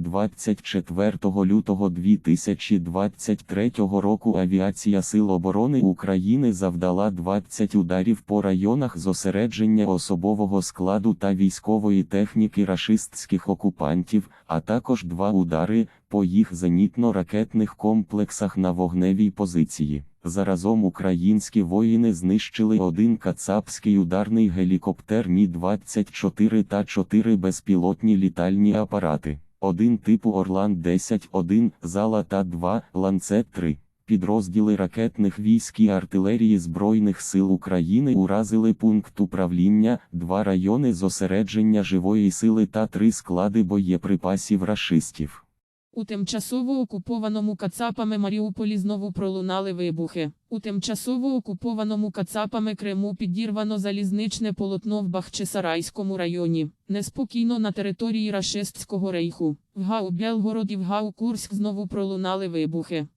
24 лютого 2023 року Авіація Сил оборони України завдала 20 ударів по районах зосередження особового складу та військової техніки рашистських окупантів, а також два удари по їх зенітно-ракетних комплексах на вогневій позиції. Заразом українські воїни знищили один кацапський ударний гелікоптер Мі-24 та 4 безпілотні літальні апарати. Один типу Орлан-10-1, Зала та 2, Ланцет-3. Підрозділи ракетних військ і артилерії Збройних сил України уразили пункт управління, два райони зосередження живої сили та три склади боєприпасів рашистів. У тимчасово окупованому Кацапами Маріуполі знову пролунали вибухи. У тимчасово окупованому Кацапами Криму підірвано залізничне полотно в Бахчисарайському районі. Неспокійно на території рашистського рейху. В Гау Белгород і в Гау Курськ знову пролунали вибухи.